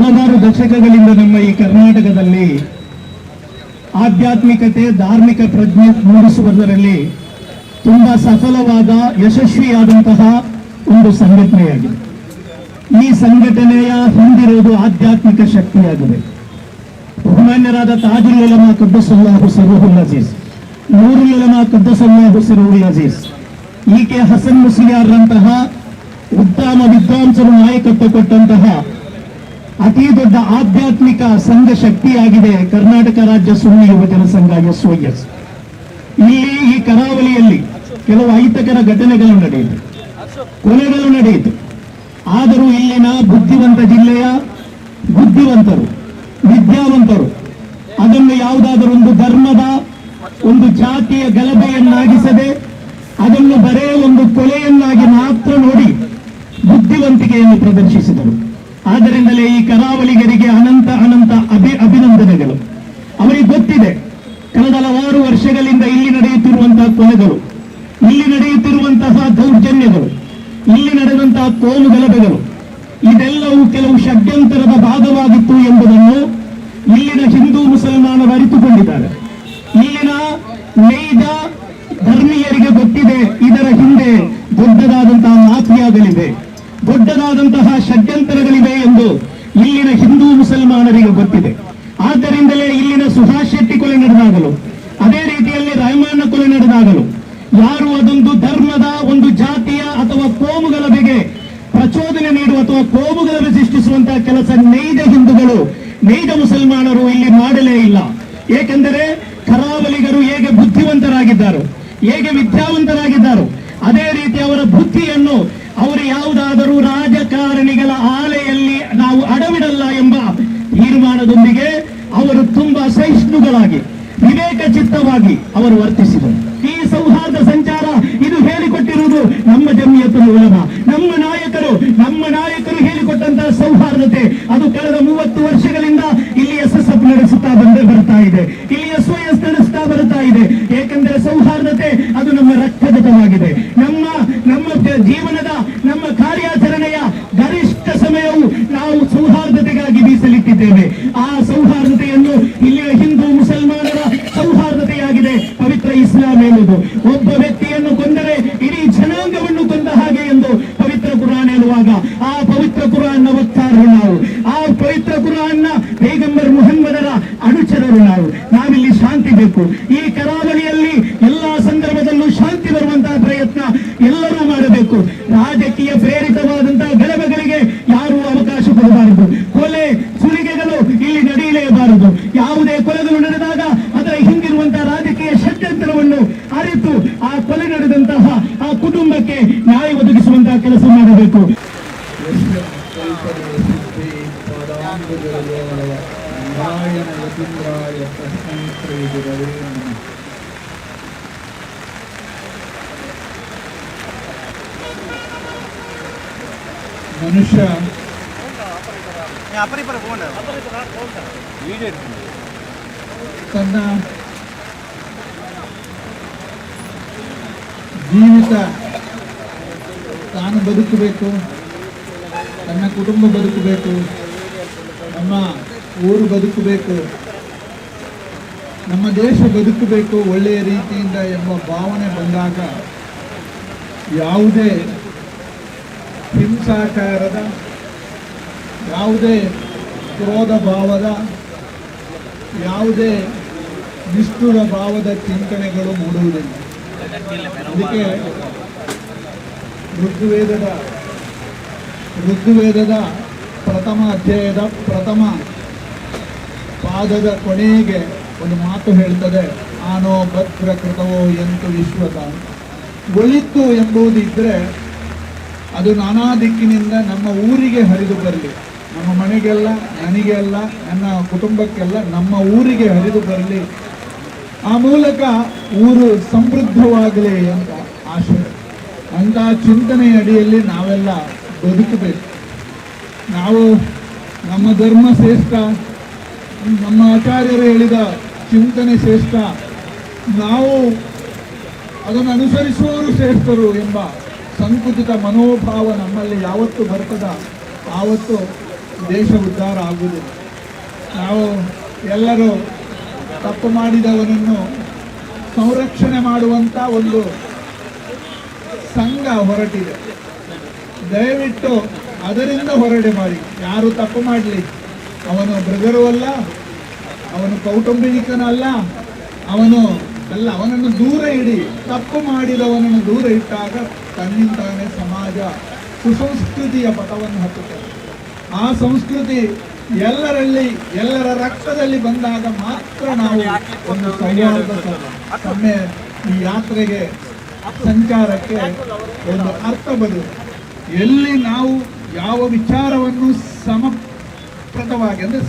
ಹಲವಾರು ದಶಕಗಳಿಂದ ನಮ್ಮ ಈ ಕರ್ನಾಟಕದಲ್ಲಿ ಆಧ್ಯಾತ್ಮಿಕತೆ, ಧಾರ್ಮಿಕ ಪ್ರಜ್ಞೆ ಮೂಡಿಸುವುದರಲ್ಲಿ ತುಂಬಾ ಸಫಲವಾದ, ಯಶಸ್ವಿಯಾದಂತಹ ಒಂದು ಸಂಘಟನೆಯಾಗಿದೆ. ಈ ಸಂಘಟನೆಯ ಹಿಂದಿರುವುದು ಆಧ್ಯಾತ್ಮಿಕ ಶಕ್ತಿಯಾಗಿದೆ. ಬಹುಮಾನ್ಯರಾದ ತಾಜುಲ್ ಉಲಮಾ ಕದ್ದಸುಲ್ಲಾಹು ಸಿರುಹುಲ್ ಅಜೀಜ್, ನೂರುಲ್ ಉಲಮಾ ಕದ್ದಸುಲ್ಲಾಹು ಸಿರುಹುಲ್ ಅಜೀಜ್, ಈಕೆ ಹಸನ್ ಮುಸ್ಲಿಯಾರ್ರಂತಹ ಉತ್ತಮ ವಿದ್ವಾಂಸರು ನಾಯಕತ್ವ ಕೊಟ್ಟಂತಹ ಅತಿ ದೊಡ್ಡ ಆಧ್ಯಾತ್ಮಿಕ ಸಂಘ ಶಕ್ತಿಯಾಗಿದೆ ಕರ್ನಾಟಕ ರಾಜ್ಯ ಸುನ್ನಿ ಯುವಜನ ಸಂಘ ಎಸ್ ವೈ ಎಸ್ ಇಲ್ಲಿ ಈ ಕರಾವಳಿಯಲ್ಲಿ ಕೆಲವು ಅಹಿತಕರ ಘಟನೆಗಳು ನಡೆಯಿತು. ಕೊಲೆಗಳು ನಡೆಯಿತು. ಆದರೂ ಇಲ್ಲಿನ ಬುದ್ಧಿವಂತ ಜಿಲ್ಲೆಯ ಬುದ್ಧಿವಂತರು, ವಿದ್ಯಾವಂತರು, ಅದನ್ನು ಯಾವುದಾದರೂ ಒಂದು ಧರ್ಮದ ಒಂದು ಜಾತಿಯ ಗಲಭೆಯನ್ನಾಗಿಸದೆ, ಅದನ್ನು ಬರೇ ಒಂದು ಕೊಲೆಯನ್ನಾಗಿ ಮಾತ್ರ ನೋಡಿ ಬುದ್ಧಿವಂತಿಕೆಯನ್ನು ಪ್ರದರ್ಶಿಸಿದರು. ಆದ್ದರಿಂದಲೇ ಈ ಕರಾವಳಿಗರಿಗೆ ಅನಂತ ಅನಂತ ಅಭಿ ಅಭಿನಂದನೆಗಳು. ಅವರಿಗೆ ಗೊತ್ತಿದೆ, ಕಳೆದ ಹಲವಾರು ವರ್ಷಗಳಿಂದ ಇಲ್ಲಿ ನಡೆಯುತ್ತಿರುವಂತಹ ಕೊಲೆಗಳು ಇಲ್ಲಿ ನಡೆಯುತ್ತಿರುವಂತಹ ದೌರ್ಜನ್ಯಗಳು, ಇಲ್ಲಿ ನಡೆದಂತಹ ಕೋಲು ಗಲಭೆಗಳು ಇದೆಲ್ಲವೂ ಕೆಲವು ಷಡ್ಯಂತರದ ಭಾಗವಾಗಿತ್ತು ಎಂಬುದನ್ನು ಇಲ್ಲಿನ ಹಿಂದೂ ಮುಸಲ್ಮಾನರು ಅರಿತುಕೊಂಡಿದ್ದಾರೆ. ಇಲ್ಲಿನ ನೈಜ ಧರ್ಮೀಯರಿಗೆ ಗೊತ್ತಿದೆ, ಇದರ ಹಿಂದೆ ದೊಡ್ಡದಾದಂತಹ ಮಾಫಿಯಾಗಳಿವೆ. ದೊಡ್ಡದಾದಂತಹ ಷಡ್ಯಂತರಗಳಿವೆ ಎಂದು ಇಲ್ಲಿನ ಹಿಂದೂ ಮುಸಲ್ಮಾನರಿಗೆ ಗೊತ್ತಿದೆ. ಆದ್ದರಿಂದಲೇ ಇಲ್ಲಿನ ಸುಭಾಷ್ ಶೆಟ್ಟಿ ಕೊಲೆ ನಡೆದಾಗಲು, ಅದೇ ರೀತಿಯಲ್ಲಿ ರಾಯಮಾನ ಕೊಲೆ ನಡೆದಾಗಲು, ಯಾರು ಅದೊಂದು ಧರ್ಮದ ಒಂದು ಜಾತಿಯ ಅಥವಾ ಕೋಮುಗಳ ಬಗ್ಗೆ ಪ್ರಚೋದನೆ ನೀಡುವ ಅಥವಾ ಕೋಮುಗಳನ್ನು ಸೃಷ್ಟಿಸುವಂತಹ ಕೆಲಸ ನೈಜ ಹಿಂದೂಗಳು ನೈಜ ಮುಸಲ್ಮಾನರು ಇಲ್ಲಿ ಮಾಡಲೇ ಇಲ್ಲ. ಏಕೆಂದರೆ ಕರಾವಲಿಗರು ಹೇಗೆ ಬುದ್ಧಿವಂತರಾಗಿದ್ದಾರೋ, ಹೇಗೆ ವಿದ್ಯಾವಂತರಾಗಿದ್ದಾರೋ, ಅದೇ ರೀತಿ ಅವರ ಬುದ್ಧಿಯನ್ನು ಅವರು ಯಾವುದಾದರೂ ರಾಜಕಾರಣಿಗಳ ಆಲೆಯಲ್ಲಿ ನಾವು ಅಡವಿಡಲ್ಲ ಎಂಬ ತೀರ್ಮಾನದೊಂದಿಗೆ ಅವರು ತುಂಬಾ ಸಹಿಷ್ಣುಗಳಾಗಿ ವಿವೇಕ ಚಿತ್ತವಾಗಿ ಅವರು ವರ್ತಿಸಿದರು. ಈ ಸೌಹಾರ್ದ ಸಂಚಾರ ನಮ್ಮ ಜಮಿಯತ್ತು ಉಲಮ ನಮ್ಮ ನಾಯಕರು ನಮ್ಮ ನಾಯಕರು ಹೇಳಿಕೊಟ್ಟಂತಹ ಸೌಹಾರ್ದತೆ, ಅದು ಕಳೆದ ಮೂವತ್ತು ವರ್ಷಗಳಿಂದ ಇಲ್ಲಿ ಎಸ್ ಎಸ್ ಎಫ್ ನಡೆಸುತ್ತಾ ಬಂದೇ ಬರ್ತಾ ಇದೆ. ಇಲ್ಲಿ ಎಸ್ ಎಸ್ ನಡೆಸ್ತಾ ಬರ್ತಾ ಇದೆ. ಏಕೆಂದರೆ ಸೌಹಾರ್ದತೆ, ಅದು ನಮ್ಮ ರಕ್ತಗತವಾಗಿದೆ ನಮ್ಮ ನಮ್ಮ ಜೀವನದ, ನಮ್ಮ ಕಾರ್ಯಾಚರಣೆಯ ಗರಿಷ್ಠ ಸಮಯವು ನಾವು ಸೌಹಾರ್ದತೆಗಾಗಿ ಮೀಸಲಿಟ್ಟಿದ್ದೇವೆ ಆ ಸೌಹಾರ್ದತೆಯನ್ನು ಇಲ್ಲಿಯ ಹಿಂದೂ ಮುಸಲ್ಮಾನರ ಸೌಹಾರ್ದತೆಯಾಗಿದೆ, ಪವಿತ್ರ ಇಸ್ಲಾಂ ಎನ್ನುವುದು. ಒಬ್ಬ ವ್ಯಕ್ತಿಯನ್ನು ಕೊಂದರೆ ಇಡೀ ಜನಾಂಗವನ್ನು ಕೊಂದ ಹಾಗೆ ಎಂದು ಪವಿತ್ರ ಕುರಾನ್ ಹೇಳುವಾಗ ಆ ಪವಿತ್ರ ಕುರಾನ್ನ ವಕ್ತಾರರು ನಾವು ಆ ಪವಿತ್ರ ಕುರಾನ್ನ ಪೈಗಂಬರ್ ಮುಹಮ್ಮದರ ಅನುಚರರು ನಾವು ನಾವಿಲ್ಲಿ ಶಾಂತಿ ಬೇಕು ಈ ಕರಾವಳಿಯಲ್ಲಿ ಎಲ್ಲಾ ಸಂದರ್ಭದಲ್ಲೂ ಶಾಂತಿ ಬರುವಂತಹ ಪ್ರಯತ್ನ ಎಲ್ಲರೂ ಮಾಡಬೇಕು ರಾಜಕೀಯ ಪ್ರೇರಿತವಾದಂತಹ ಗಲಭೆಗಳಿಗೆ ಯಾರೂ ಅವಕಾಶ ಕೊಡಬಾರದು ಕೊಲೆ ಸುಲಿಗೆಗಳು ಇಲ್ಲಿ ನಡೆಯಲೇಬಾರದು ಯಾವುದೇ ಕೊಲೆಗಳು ನಡೆದಾಗ ಅದರ ಹಿಂದಿರುವಂತಹ ರಾಜಕೀಯ ಷಡ್ಯಂತರವನ್ನು ಅರಿತು ಆ ಕೊಲೆ ನಡೆದಂತಹ ಆ ಕುಟುಂಬಕ್ಕೆ ನ್ಯಾಯ ಒದಗಿಸುವಂತಹ ಕೆಲಸ ಮಾಡಬೇಕು ಯಸ್ಯ ಕಲ್ಪನೆಯಸಿದ್ಧಿ ಪದಾಂಬುಜಲೋಲಯ ನಾರಾಯಣ ಯತೀಂದ್ರಾಯ ತಸ್ಮೈ ಗುರವೇ ನಮಃ ಮನುಷ್ಯ ತನ್ನ ಜೀವಿತ ತಾನು ಬದುಕಬೇಕು. ತನ್ನ ಕುಟುಂಬ ಬದುಕಬೇಕು ನಮ್ಮ ಊರು ಬದುಕಬೇಕು ನಮ್ಮ ದೇಶ ಬದುಕಬೇಕು ಒಳ್ಳೆಯ ರೀತಿಯಿಂದ ಎಂಬ ಭಾವನೆ ಬಂದಾಗ ಯಾವುದೇ ಹಿಂಸಾಚಾರದ, ಯಾವುದೇ ಕ್ರೋಧ ಭಾವದ, ಯಾವುದೇ ನಿಷ್ಠುರ ಭಾವದ ಚಿಂತನೆಗಳು ಮೂಡುವುದಿಲ್ಲ. ಅದಕ್ಕೆ ಋಗ್ವೇದದ ಋಗ್ವೇದದ ಪ್ರಥಮ ಅಧ್ಯಾಯದ ಪ್ರಥಮ ಪಾದದ ಕೊನೆಗೆ ಒಂದು ಮಾತು ಹೇಳ್ತದೆ, ಆನೋ ಭದ್ರ ಕೃತವೋ ಎಂತು ವಿಶ್ವದ ಒಳಿತು ಎಂಬುದಿದ್ರೆ ಅದು ನಾನಾ ದಿಕ್ಕಿನಿಂದ ನಮ್ಮ ಊರಿಗೆ ಹರಿದು ಬರಲಿ. ನಮ್ಮ ಮನೆಗೆಲ್ಲ, ನನಗೆಲ್ಲ, ನನ್ನ ಕುಟುಂಬಕ್ಕೆಲ್ಲ ನಮ್ಮ ಊರಿಗೆ ಹರಿದು ಬರಲಿ. ಆ ಮೂಲಕ ಊರು ಸಮೃದ್ಧವಾಗಲಿ ಅಂತ ಆಶಯ ಅಂತ ಚಿಂತನೆಯ ಅಡಿಯಲ್ಲಿ ನಾವೆಲ್ಲ ಬದುಕಬೇಕು ನಾವು ನಮ್ಮ ಧರ್ಮ ಶ್ರೇಷ್ಠ, ನಮ್ಮ ಆಚಾರ್ಯರು ಹೇಳಿದ ಚಿಂತನೆ ಶ್ರೇಷ್ಠ, ನಾವು ಅದನ್ನು ಅನುಸರಿಸುವವರು ಶ್ರೇಷ್ಠರು ಎಂಬ ಸಂಕುಚಿತ ಮನೋಭಾವ ನಮ್ಮಲ್ಲಿ ಯಾವತ್ತು ಬರ್ತದ, ಆವತ್ತು ದೇಶ ಉದ್ಧಾರ ಆಗುವುದಿಲ್ಲ. ನಾವು ಎಲ್ಲರೂ ತಪ್ಪು ಮಾಡಿದವನನ್ನು ಸಂರಕ್ಷಣೆ ಮಾಡುವಂಥ ಒಂದು ಸಂಘ ಹೊರಟಿದೆ. ದಯವಿಟ್ಟು ಅದರಿಂದ ಹೊರಡೆ ಮಾಡಿ. ಯಾರು ತಪ್ಪು ಮಾಡಲಿ. ಅವನು ಬ್ರದರು ಅಲ್ಲ, ಅವನು ಕೌಟುಂಬಿಕನಲ್ಲ, ಅವನು ಅಲ್ಲ ಅವನನ್ನು ದೂರ ಇಡಿ. ತಪ್ಪು ಮಾಡಿದವನನ್ನು ದೂರ ಇಟ್ಟಾಗ ತನ್ನಿಂದಾನೆ ಸಮಾಜ ಸುಸಂಸ್ಕೃತಿಯ ಪಥವನ್ನು ಹತ್ತುತ್ತದೆ. ಆ ಸಂಸ್ಕೃತಿ ಎಲ್ಲರಲ್ಲಿ, ಎಲ್ಲರ ರಕ್ತದಲ್ಲಿ ಬಂದಾಗ ಮಾತ್ರ ನಾವು ಒಂದು ಸೌಹಾರ್ದ ಸಮಯ ಈ ಯಾತ್ರೆಗೆ, ಸಂಚಾರಕ್ಕೆ ಒಂದು ಅರ್ಥ ಬರುತ್ತೆ ಎಲ್ಲಿ ನಾವು ಯಾವ ವಿಚಾರವನ್ನು ಸಮಪ್ರದವಾಗಿ ಅಂದರೆ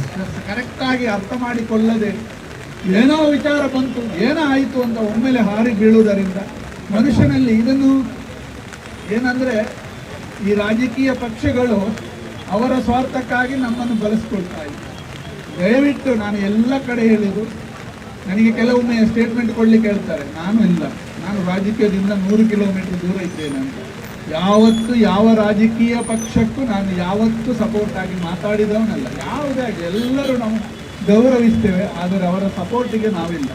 ಕರೆಕ್ಟಾಗಿ ಅರ್ಥ ಮಾಡಿಕೊಳ್ಳದೆ ಏನೋ ವಿಚಾರ ಬಂತು ಏನೋ ಆಯಿತು ಅಂತ ಒಮ್ಮೆಲೆ ಹಾರಿ ಬೀಳುವುದರಿಂದ ಮನುಷ್ಯನಲ್ಲಿ ಇದನ್ನು ಏನಂದರೆ ಈ ರಾಜಕೀಯ ಪಕ್ಷಗಳು ಅವರ ಸ್ವಾರ್ಥಕ್ಕಾಗಿ ನಮ್ಮನ್ನು ಬಳಸ್ಕೊಳ್ತಾ ಇದ್ದಾರೆ. ದಯವಿಟ್ಟು ನಾನು ಎಲ್ಲ ಕಡೆ ಹೇಳಿದ್ದು, ನನಗೆ ಕೆಲವೊಮ್ಮೆ ಸ್ಟೇಟ್ಮೆಂಟ್ ಕೊಡಲಿಕ್ಕೆ ಹೇಳ್ತಾರೆ. ನಾನು ಇಲ್ಲ. ನಾನು ರಾಜಕೀಯದಿಂದ ನೂರು ಕಿಲೋಮೀಟರ್ ದೂರ ಇದ್ದೇನೆ ಅಂತ. ಯಾವತ್ತು ಯಾವ ರಾಜಕೀಯ ಪಕ್ಷಕ್ಕೂ ನಾನು ಯಾವತ್ತೂ ಸಪೋರ್ಟ್ ಆಗಿ ಮಾತಾಡಿದವನಲ್ಲ. ಯಾವುದೇ ಆಗಿ ಎಲ್ಲರೂ ನಾವು ಗೌರವಿಸ್ತೇವೆ, ಆದರೆ ಅವರ ಸಪೋರ್ಟಿಗೆ ನಾವಿಲ್ಲ.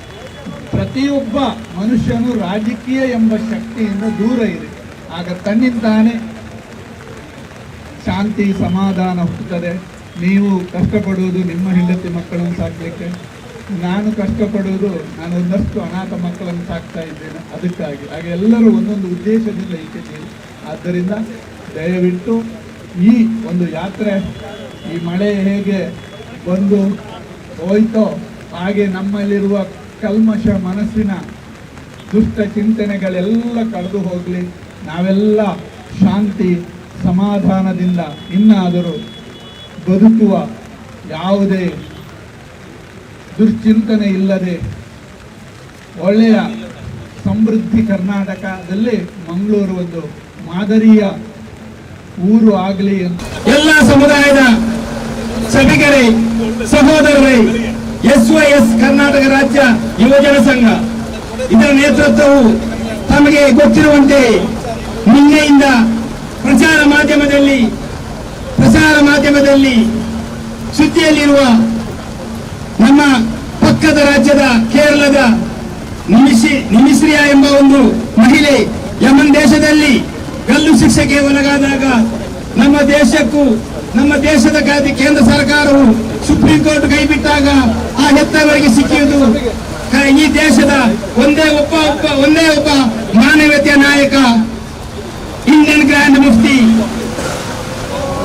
ಪ್ರತಿಯೊಬ್ಬ ಮನುಷ್ಯನು ರಾಜಕೀಯ ಎಂಬ ಶಕ್ತಿಯಿಂದ ದೂರ ಇರಿ ಆಗ ತನ್ನಿಂದಾನೆ ಶಾಂತಿ, ಸಮಾಧಾನ ಹುಟ್ಟುತ್ತದೆ. ನೀವು ಕಷ್ಟಪಡುವುದು ನಿಮ್ಮ ಹೆಂಡತಿ ಮಕ್ಕಳನ್ನು ಸಾಕಲಿಕ್ಕೆ. ನಾನು ಕಷ್ಟಪಡುವುದು, ನಾನು ಒಂದಷ್ಟು ಅನಾಥ ಮಕ್ಕಳನ್ನು ಸಾಕ್ತಾ ಇದ್ದೇನೆ. ಅದಕ್ಕಾಗಿ. ಹಾಗೆ ಎಲ್ಲರೂ ಒಂದೊಂದು ಉದ್ದೇಶದಿಂದ ಇಟ್ಟಿದ್ದೀರಿ ಆದ್ದರಿಂದ ದಯವಿಟ್ಟು ಈ ಒಂದು ಯಾತ್ರೆ, ಈ ಮಳೆ ಹೇಗೆ ಬಂದು ಹೋಯ್ತೋ ಹಾಗೆ ನಮ್ಮಲ್ಲಿರುವ ಕಲ್ಮಶ ಮನಸ್ಸಿನ ದುಷ್ಟ ಚಿಂತನೆಗಳೆಲ್ಲ ಕಳೆದು ಹೋಗಲಿ. ನಾವೆಲ್ಲ ಶಾಂತಿ, ಸಮಾಧಾನದಿಂದ ಇನ್ನಾದರೂ ಬದುಕುವ ಯಾವುದೇ ದುಶ್ಚಿಂತನೆ ಇಲ್ಲದೆ ಒಳ್ಳೆಯ ಸಮೃದ್ಧಿ ಕರ್ನಾಟಕದಲ್ಲಿ ಮಂಗಳೂರು ಒಂದು ಮಾದರಿಯ ಊರು ಆಗಲಿ ಎಲ್ಲ ಸಮುದಾಯದ ಸಭಿಕರೇ, ಸಹೋದರರೇ, ಎಸ್ ವೈ ಎಸ್ ಕರ್ನಾಟಕ ರಾಜ್ಯ ಯುವಜನ ಸಂಘ ಇದರ ನೇತೃತ್ವವು ತಮಗೆ ಗೊತ್ತಿರುವಂತೆ ನಿನ್ನೆಯಿಂದ ಪ್ರಚಾರ ಮಾಧ್ಯಮದಲ್ಲಿ, ಪ್ರಸಾರ ಮಾಧ್ಯಮದಲ್ಲಿ ಸುದ್ದಿಯಲ್ಲಿರುವ ನಮ್ಮ ಪಕ್ಕದ ರಾಜ್ಯದ ಕೇರಳದ ನಿಮಿಷಿ ನಿಮಿಶ್ರಿಯಾ ಎಂಬ ಒಂದು ಮಹಿಳೆ ಯಮನ್ ದೇಶದಲ್ಲಿ ಗಲ್ಲು ಶಿಕ್ಷೆಗೆ ಒಳಗಾದಾಗ ನಮ್ಮ ದೇಶಕ್ಕೂ, ನಮ್ಮ ದೇಶದ ಗಾದಿ ಕೇಂದ್ರ ಸರ್ಕಾರವು ಸುಪ್ರೀಂ ಕೋರ್ಟ್ ಕೈ ಬಿಟ್ಟಾಗ ಆ ಹೆತ್ತವರಿಗೆ ಸಿಕ್ಕಿದ್ದು. ಈ ದೇಶದ ಒಂದೇ ಒಬ್ಬ ಒಬ್ಬ, ಒಂದೇ ಒಬ್ಬ ಮಾನವೀಯತೆಯ ನಾಯಕ, ಇಂಡಿಯನ್ ಗ್ರ್ಯಾಂಡ್ ಮುಫ್ತಿ.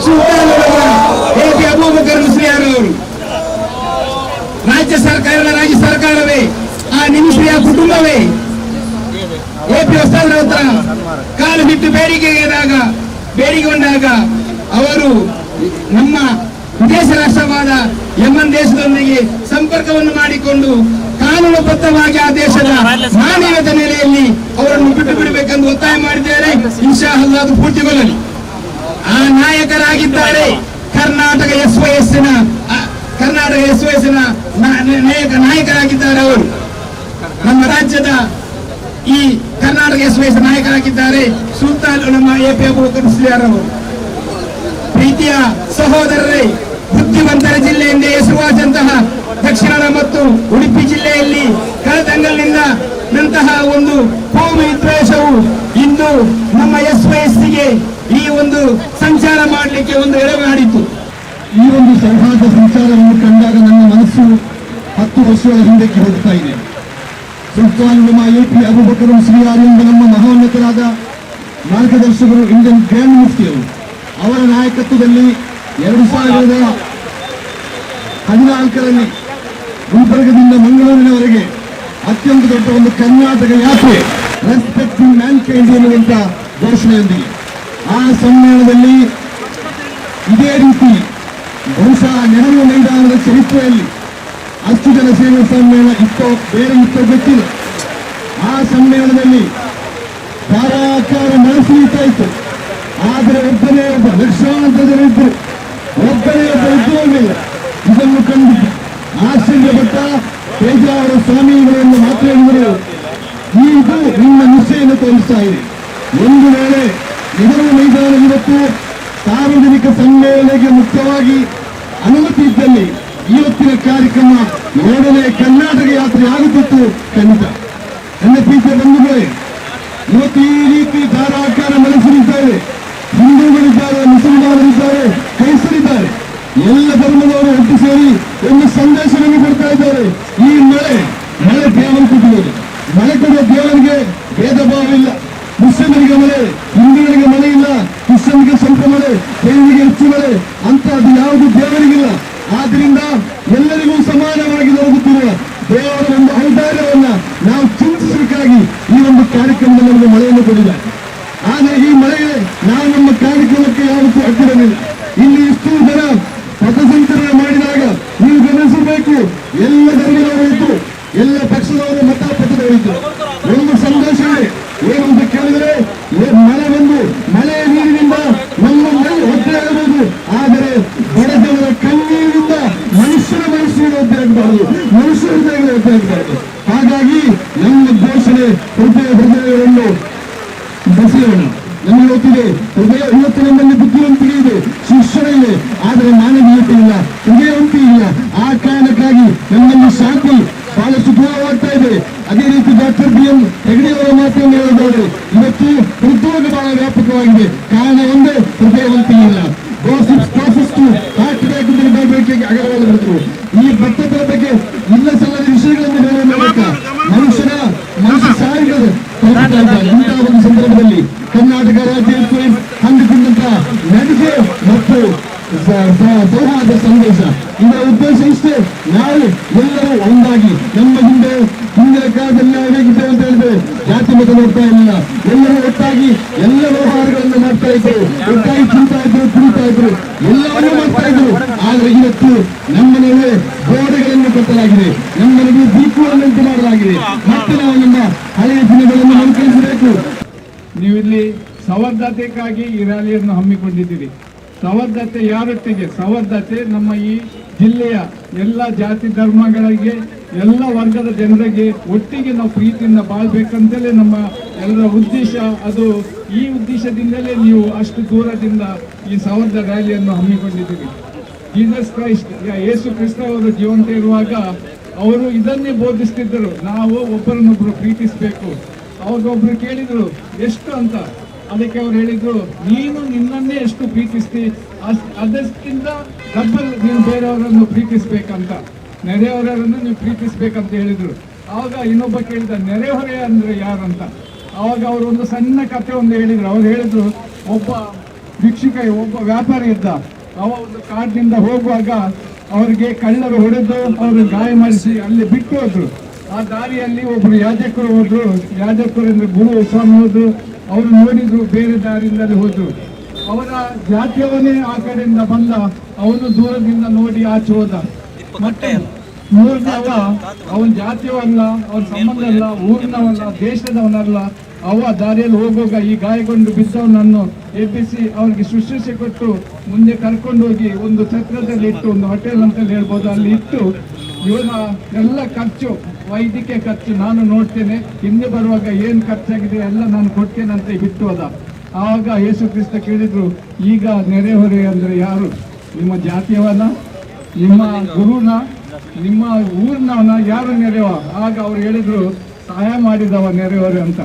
ಸುಲ್ತಾನ್ ಎ ಪಿ ಅಬೂಬಕರ್ ಮುಸ್ಲಿಯಾರ್ ಅವರು. ರಾಜ್ಯ ಸರ್ಕಾರ ರಾಜ್ಯ ಸರ್ಕಾರವೇ, ಆ ನಿಮಿಷ ಕುಟುಂಬವೇ. ಎಪಿ ಹತ್ರ ಕಾಲು ಬಿಟ್ಟು ಬೇಡಿಕೆಗೆದಾಗ ಬೇಡಿಕೊಂಡಾಗ ಅವರು ನಮ್ಮ ವಿದೇಶ ರಾಷ್ಟ್ರವಾದ ಯಮನ್ ದೇಶದೊಂದಿಗೆ ಸಂಪರ್ಕವನ್ನು ಮಾಡಿಕೊಂಡು ಕಾನೂನುಬದ್ಧವಾಗಿ ಆ ದೇಶದ ಮಾನವೀಯತೆ ನೆಲೆಯಲ್ಲಿ ಅವರನ್ನು ಬಿಟ್ಟು ಬಿಡಬೇಕೆಂದು ಒತ್ತಾಯ ಮಾಡಿದ್ದಾರೆ ಇನ್ಶಾ ಅದು ಪೂರ್ತಿಗೊಳ್ಳಲಿ. ಆ ನಾಯಕರಾಗಿದ್ದಾರೆ. ಕರ್ನಾಟಕ ಎಸ್ ವೈ ಎಸ್ನ ಆ, ಕರ್ನಾಟಕ ಎಸ್ ವೈ ನಾಯಕ ನಾಯಕರಾಗಿದ್ದಾರೆ ಅವರು. ನಮ್ಮ ರಾಜ್ಯದ ಈ ಕರ್ನಾಟಕ ಎಸ್ ವೈಸ್ ನಾಯಕರಾಗಿದ್ದಾರೆ ಸುಲ್ತಾನ್ ನಮ್ಮ ಎಪಿ ಅಬೂಬಕರ್ ಅವರು ಪ್ರೀತಿಯ ಸಹೋದರರೇ, ಬುದ್ಧಿವಂತರ ಜಿಲ್ಲೆಯಿಂದ ಹೆಸರುವಾದಂತಹ ದಕ್ಷಿಣ ಮತ್ತು ಉಡುಪಿ ಜಿಲ್ಲೆಯಲ್ಲಿ ಕಳದಂಗಲ್ನಿಂದ ನಂತಹ ಒಂದು ಕೋಮು ವಿದ್ವೇಷವು ಇಂದು ನಮ್ಮ ಎಸ್ ವಯಸ್ಸಿಗೆ ಈ ಒಂದು ಸಂಚಾರ ಮಾಡಲಿಕ್ಕೆ ಒಂದು ಎಡವಾಡಿತು ಈ ಒಂದು ಸೌಹಾರ್ದ ಸಂಚಾರವನ್ನು ಕಂಡಾಗ ನನ್ನ ಮನಸ್ಸು ಹತ್ತು ವರ್ಷಗಳ ಹಿಂದಕ್ಕೆ ಹೋಗ್ತಾ ಇದೆ. ಎ ಪಿ ಅಬುಬಕರ್ ಶ್ರೀಯಾರ್ ಎಂಬ ನಮ್ಮ ಮಹೋನ್ನತರಾದ ಮಾರ್ಗದರ್ಶಕರು ಇಂಡಿಯನ್ ಗ್ರ್ಯಾಂಡ್ ಮುಫ್ತಿಯವರು ಅವರ ನಾಯಕತ್ವದಲ್ಲಿ ಎರಡು ಸಾವಿರದ ಹದಿನಾಲ್ಕರಲ್ಲಿ ಗುಲ್ಬರ್ಗದಿಂದ ಮಂಗಳೂರಿನವರೆಗೆ ಅತ್ಯಂತ ದೊಡ್ಡ ಒಂದು ಕರ್ನಾಟಕ ಯಾತ್ರೆ ರೆಸ್ಪೆಕ್ಟಿಂಗ್ ಮ್ಯಾನ್ ಕೈಂಡ್ ಎನ್ನುವಂತ ಘೋಷಣೆಯೊಂದಿಗೆ. ಆ ಸಮ್ಮೇಳನದಲ್ಲಿ ಇದೇ ರೀತಿ ಬಹುಶಃ ನೆಹರು ಮೈದಾನದ ಚರಿತ್ರೆಯಲ್ಲಿ ಅಷ್ಟು ಜನ ಸೇವೆ ಸಮ್ಮೇಳನ ಇತ್ತೋ ಬೇರೆ ಇತ್ತೋ ಗೊತ್ತಿಲ್ಲ ಆ ಸಮ್ಮೇಳನದಲ್ಲಿ ಧಾರಾಕಾರ ಮನಸ್ಸು ಇತ್ತು ಆದರೆ ಒಬ್ಬನೇ ಒಬ್ಬ ಲಕ್ಷಾಂತರ ಜನ ಇದ್ರು ಒಬ್ಬನೇ ಒಬ್ಬ ಉದ್ಯೋಗವಿಲ್ಲ ಇದನ್ನು ಕಂಡು ಆಶ್ಚರ್ಯಪಟ್ಟ ಪೇಜಾವರ ಸ್ವಾಮಿಗಳನ್ನು ಮಾತ್ರ ಹೇಳಿದರು ಇದು ನಿಮ್ಮ ನಿಶ್ಚಯನ್ನು ತೋರಿಸ್ತಾ ಇದೆ ಒಂದು ವೇಳೆ ಇದರ ಮೈದಾನ ಇವತ್ತು ಸಾರ್ವಜನಿಕ ಸಮ್ಮೇಳನಕ್ಕೆ ಮುಖ್ಯವಾಗಿ ಅನುಮತಿ ಇದ್ದಲ್ಲಿ ಇವತ್ತಿನ ಕಾರ್ಯಕ್ರಮ ನೋಡಲೇ ಕರ್ನಾಟಕ ಯಾತ್ರೆ ಆಗುತ್ತಿತ್ತು ಖಂಡಿತ. ನನ್ನ ಪ್ರೀತಿಯ ಬಂಧುಗಳೇ, ಇವತ್ತು ಈ ರೀತಿ ಧಾರಾಕಾರ ಮಳೆ ಸುರಿತಾರೆ ಹಿಂದೂಗಳಿದ್ದಾರೆ, ಮುಸಲ್ಮಾನರಿದ್ದಾರೆ ಕ್ರೈಸ್ತರಿದ್ದಾರೆ ಎಲ್ಲ ಧರ್ಮದವರು ಒಟ್ಟು ಸೇರಿ ಒಂದು ಸಂದೇಶವನ್ನು ಕೊಡ್ತಾ ಇದ್ದಾರೆ. ಈ ಮಳೆ ಮಳೆ ದೇವರು ಕೊಟ್ಟಿದೆ ಮಳೆ ಕೊಡುವ ದೇವರಿಗೆ ಭೇದ ಭಾವ ಇಲ್ಲ. ಮುಸ್ಲಿಮರಿಗೆ ಮಳೆ, ಹಿಂದೂಗಳಿಗೆ ಮಳೆ ಇಲ್ಲ. ಕ್ರಿಶ್ಚಿಯನ್ಗೆ ಸ್ವಲ್ಪ ಮಳೆ ಜೈನಿಗೆ ಹೆಚ್ಚು ಮಳೆ ಅಂತ ಅದು ಯಾವುದು ದೇವರಿಗಿಲ್ಲ. ಆದ್ರಿಂದ ಎಲ್ಲರಿಗೂ ಸಮಾನವಾಗಿ ದೊರಕುತ್ತಿರುವ ದೇವರ ಒಂದು ಔದಾರ್ಯವನ್ನ ನಾವು ಚಿಂತಿಸಬೇಕಾಗಿ ಈ ಒಂದು ಕಾರ್ಯಕ್ರಮದಲ್ಲಿ ನಮಗೆ ಮಳೆಯನ್ನು ಕೊಡಿದ್ದಾರೆ ಆದರೆ ಈ ಮಳೆಗೆ ನಾವು ನಮ್ಮ ಕಾರ್ಯಕ್ರಮಕ್ಕೆ ಯಾವತ್ತೂ ಅಡ್ಡಿರಲಿಲ್ಲ ಇಲ್ಲಿ ಇಷ್ಟು ಜನ ಪಥಸಂಚಲನ ಮಾಡಿದಾಗ ನೀವು ಗಮನಿಸಬೇಕು ಎಲ್ಲ ಧರ್ಮದವರು ಇದ್ದು ಎಲ್ಲ ಪಕ್ಷದವರು ಮತ ಪಥದವರಿದ್ದು ಒಂದು ಸಂದೇಶವೇ ಏನು ಅಂತ ಕೇಳಿದರೆ ಏ- ಮಳೆ ಬಂದು ಮಳೆಯ ನೀರಿನಿಂದ ನಮ್ಮ ಮೈ ಒದ್ದೆ ಆಗಬಹುದು ಆದರೆ ಬಡ ಜನರ ಕಣ್ಣೀರಿನಿಂದ ಮನುಷ್ಯರ ಆಗಬಾರದು ಮನುಷ್ಯರ ಆಗಬಾರದು ಹಾಗಾಗಿ ನಮ್ಮ ಘೋಷಣೆ ಹೃದಯ ಹೃದಯವನ್ನು ಬಸಯೋಣ ನಮಗೆ ಗೊತ್ತಿದೆ, ಹೃದಯ ಇವತ್ತು ನಮ್ಮಲ್ಲಿ ಬುದ್ಧಿವಂತಿಕೆ ಇದೆ, ಶಿಕ್ಷಣ ಇದೆ, ಆದರೆ ಮಾನವೀಯತೆ ಇಲ್ಲ, ಹೃದಯವಂತಿ ಇಲ್ಲ. ಆ ಕಾರಣಕ್ಕಾಗಿ ನಮ್ಮಲ್ಲಿ ಶಾಂತಿ ಬಹಳಷ್ಟು ದೂರವಾಗ್ತಾ ಇದೆ. ಅದೇ ರೀತಿ ಡಾಕ್ಟರ್ ಬಿ ಎಂ ಹೆಗಡೆಯವರ ಮಾತನ್ನು ಹೇಳೋದಾದ್ರೆ, ಇವತ್ತು ಹೃದ್ರೋಗ ಬಹಳ ವ್ಯಾಪಕವಾಗಿದೆ. ಕಾರಣ ಒಂದೇ, ಹೃದಯವಂತಿ ಇಲ್ಲ. ಗೋಸಿಪ್ಸ್ ಗೋಸಿಸ್ಟು ಹಾರ್ಟ್ ಬರಬೇಕು ಅಗರವಾದ ಬರೆದ್ರು ಈ ಭತ್ತದ ಬಗ್ಗೆ ಇಲ್ಲ ಸಲ್ಲದ ವಿಷಯಗಳನ್ನು ಹೇಳುವ ಮೂಲಕ ಮನುಷ್ಯನ ಮನುಷ್ಯ ಸಾವಿರದ ತಲುಪುತ್ತಾ ಇದ್ದಾರೆ. ಇಂತಹ ಒಂದು ಸಂದರ್ಭದಲ್ಲಿ ಕರ್ನಾಟಕ ರಾಜ್ಯ ಪೊಲೀಸ್ ಹಮ್ಮಿಕೊಂಡಂತಹ ನಡಿಗೆ ಮತ್ತು ಸ- ಸ- ಸೌಹಾರ್ದ ಸಂದೇಶ ಇದರ ಉದ್ದೇಶ ಇಷ್ಟೇ ನಾವು ಎಲ್ಲರೂ ಒಂದಾಗಿ ನಮ್ಮ ಹಿಂದೆ ಹಿಂದಿನ ಕಾಲದಲ್ಲಿ ನಾವು ಹೇಗಿದ್ದೇವೆ ಅಂತ ಹೇಳಿದ್ರೆ ಜಾತಿ ಮತ ನೋಡ್ತಾ ಇರಲಿಲ್ಲ ಎಲ್ಲರೂ ಒಟ್ಟಾಗಿ ಎಲ್ಲ ವ್ಯವಹಾರಗಳನ್ನು ಮಾಡ್ತಾ ಇದ್ರು ಒಟ್ಟಾಗಿ ತಿಂತಾ ಇದ್ರು ಕುಡಿತಾ ಇದ್ರು ಎಲ್ಲವನ್ನೂ ಮಾಡ್ತಾ ಇದ್ರು ಆದ್ರೆ ಇವತ್ತು ನಮ್ಮ ನಡುವೆ ಗೋಡೆಗಳನ್ನು ಕಟ್ಟಲಾಗಿದೆ ನಮ್ಮ ನಡುವೆ ದೀಪಗಳನ್ನುಂಟು ಮಾಡಲಾಗಿದೆ ಮತ್ತೆ ನಾವು ನಮ್ಮ ಹಳೆಯ ದಿನಗಳನ್ನು ನೀವು ನೀವಿಲ್ಲಿ ಸವರ್ಧತೆಗಾಗಿ ಈ ರ್ಯಾಲಿಯನ್ನು ಹಮ್ಮಿಕೊಂಡಿದ್ದೀರಿ ಸವರ್ಧತೆ ಯಾರೊಟ್ಟಿಗೆ ಸವರ್ಧತೆ ನಮ್ಮ ಈ ಜಿಲ್ಲೆಯ ಎಲ್ಲ ಜಾತಿ ಧರ್ಮಗಳಿಗೆ, ಎಲ್ಲ ವರ್ಗದ ಜನರಿಗೆ ಒಟ್ಟಿಗೆ ನಾವು ಪ್ರೀತಿಯಿಂದ ಬಾಳ್ಬೇಕಂತಲೇ ನಮ್ಮ ಎಲ್ಲರ ಉದ್ದೇಶ ಅದು. ಈ ಉದ್ದೇಶದಿಂದಲೇ ನೀವು ಅಷ್ಟು ದೂರದಿಂದ ಈ ಸವರ್ಧ ರ್ಯಾಲಿಯನ್ನು ಹಮ್ಮಿಕೊಂಡಿದ್ದೀರಿ. ಜೀಸಸ್ ಕ್ರೈಸ್ಟ್ ಯೇಸು ಕ್ರಿಸ್ತ ಅವರು ಜೀವಂತ ಇರುವಾಗ ಅವರು ಇದನ್ನೇ ಬೋಧಿಸ್ತಿದ್ದರು. ನಾವು ಒಬ್ಬರನ್ನೊಬ್ಬರು ಪ್ರೀತಿಸಬೇಕು. ಅವಾಗೊಬ್ರು ಕೇಳಿದರು, ಎಷ್ಟು ಅಂತ? ಅದಕ್ಕೆ ಅವ್ರು ಹೇಳಿದ್ರು, ನೀನು ನಿನ್ನನ್ನೇ ಎಷ್ಟು ಪ್ರೀತಿಸ್ತಿ? ಅದಕ್ಕಿಂತ ಡಬ್ಬಲ್ ನೀನು ಬೇರೆಯವರನ್ನು ಪ್ರೀತಿಸ್ಬೇಕಂತ. ನೆರೆಯವರನ್ನು ನೀವು ಪ್ರೀತಿಸ್ಬೇಕಂತ ಹೇಳಿದ್ರು. ಆವಾಗ ಇನ್ನೊಬ್ಬ ಕೇಳಿದ, ನೆರೆಹೊರೆ ಅಂದ್ರೆ ಯಾರಂತ? ಆವಾಗ ಅವರು ಒಂದು ಸಣ್ಣ ಕಥೆ ಒಂದು ಹೇಳಿದ್ರು. ಅವ್ರು ಹೇಳಿದ್ರು, ಒಬ್ಬ ಭಿಕ್ಷುಕ, ಒಬ್ಬ ವ್ಯಾಪಾರಿ ಇದ್ದ. ಅವ ಒಂದು ಕಾಡಿನಿಂದ ಹೋಗುವಾಗ ಅವರಿಗೆ ಕಳ್ಳರು ಹೊಡೆದು ಅವರು ಗಾಯ ಮಾಡಿಸಿ ಅಲ್ಲಿ ಬಿಟ್ಟು ಹೋದ್ರು. ಆ ದಾರಿಯಲ್ಲಿ ಒಬ್ರು ಯಾಜಕರು ಹೋದ್ರು. ಯಾಜಕರು ಅಂದ್ರೆ ಗುರು, ಸ್ವಾಮಿ ಹೋದ್ರು. ಅವರು ನೋಡಿದ್ರು ಬೇರೆ ದಾರಿಯಿಂದಲೇ ಹೋದ್ರು. ಅವರ ಜಾತಿಯವನೇ ಆ ಕಡೆಯಿಂದ ಬಂದ ಅವನು ದೂರದಿಂದ ನೋಡಿ ಆಚೆ ಹೋದ. ಮತ್ತೆ ಮೂರನೇವ ಅವನ ಜಾತಿಯವಲ್ಲ ಅವನ ಸಂಬಂಧ ಅಲ್ಲ ಊರಿನವಲ್ಲ ದೇಶದವನಲ್ಲ ಅವ ದಾರಿಯಲ್ಲಿ ಹೋಗುವಾಗ ಈ ಗಾಯಗೊಂಡು ಬಿದ್ದವನನ್ನು ಎಬ್ಬಿಸಿ ಅವ್ರಿಗೆ ಶುಶ್ರೂಷೆ ಕೊಟ್ಟು ಮುಂದೆ ಕರ್ಕೊಂಡು ಹೋಗಿ ಒಂದು ಛತ್ರದಲ್ಲಿ ಇಟ್ಟು, ಒಂದು ಹೋಟೆಲ್ ಅಂತ ಹೇಳ್ಬೋದು, ಅಲ್ಲಿ ಇಟ್ಟು ಇವನ ಎಲ್ಲ ಖರ್ಚು, ವೈದ್ಯಕೀಯ ಖರ್ಚು ನಾನು ನೋಡ್ತೇನೆ. ಹಿಂದೆ ಬರುವಾಗ ಏನು ಖರ್ಚಾಗಿದೆ ಎಲ್ಲ ನಾನು ಕೊಡ್ತೇನೆ ಅಂತ ಬಿಟ್ಟು ಅದ ಆವಾಗ ಯೇಸು ಕ್ರಿಸ್ತ ಕೇಳಿದ್ರು, ಈಗ ನೆರೆಹೊರೆ ಅಂದ್ರೆ ಯಾರು? ನಿಮ್ಮ ಜಾತಿಯವನ? ನಿಮ್ಮ ಗುರುನ? ನಿಮ್ಮ ಊರಿನವನ ಯಾರು ನೆರೆವ ಆಗ ಅವ್ರು ಹೇಳಿದ್ರು, ಸಹಾಯ ಮಾಡಿದವ ನೆರೆಯವರು ಅಂತ.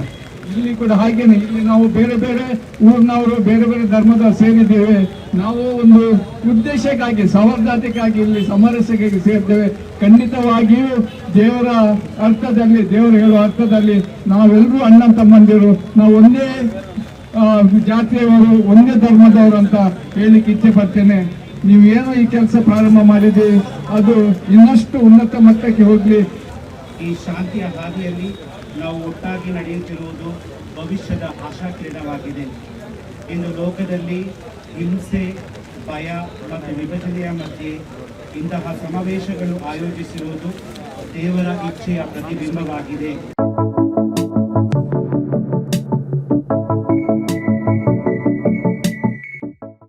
ಇಲ್ಲಿ ಕೂಡ ಹಾಗೇನೆ, ಇಲ್ಲಿ ನಾವು ಬೇರೆ ಬೇರೆ ಊರಿನವರು, ಬೇರೆ ಬೇರೆ ಧರ್ಮದ ಸೇರಿದ್ದೇವೆ. ನಾವು ಒಂದು ಉದ್ದೇಶಕ್ಕಾಗಿ, ಸೌಹಾರ್ದತೆಗಾಗಿ ಇಲ್ಲಿ ಸಮರಸ್ಯಕ್ಕಾಗಿ ಸೇರ್ತೇವೆ ಖಂಡಿತವಾಗಿಯೂ ದೇವರ ಅರ್ಥದಲ್ಲಿ, ದೇವರು ಹೇಳುವ ಅರ್ಥದಲ್ಲಿ ನಾವೆಲ್ಲರೂ ಅಣ್ಣ ತಮ್ಮಂದಿರು. ನಾವು ಒಂದೇ ಜಾತಿಯವರು, ಒಂದೇ ಧರ್ಮದವರು ಅಂತ ಹೇಳಲಿಕ್ಕೆ ಇಚ್ಛೆ ಪಡ್ತೇನೆ. ನೀವು ಏನು ಈ ಕೆಲಸ ಪ್ರಾರಂಭ ಮಾಡಿದ್ರಿ, ಅದು ಇನ್ನಷ್ಟು ಉನ್ನತ ಮಟ್ಟಕ್ಕೆ ಹೋಗಲಿ. ಈ ಶಾಂತಿಯ ಹಾದಿಯಲ್ಲಿ ನಾವು ಒಟ್ಟಾಗಿ ನಡೆಯುತ್ತಿರುವುದು ಭವಿಷ್ಯದ ಆಶಾಕಿರಣವಾಗಿದೆ ಇಂದು ಲೋಕದಲ್ಲಿ ಹಿಂಸೆ, ಭಯ ಮತ್ತು ವಿಭಜನೆಯ ಮಧ್ಯೆ ಇಂತಹ ಸಮಾವೇಶಗಳು ಆಯೋಜಿಸಿರುವುದು ದೇವರ ಇಚ್ಛೆಯ ಪ್ರತಿಬಿಂಬವಾಗಿದೆ.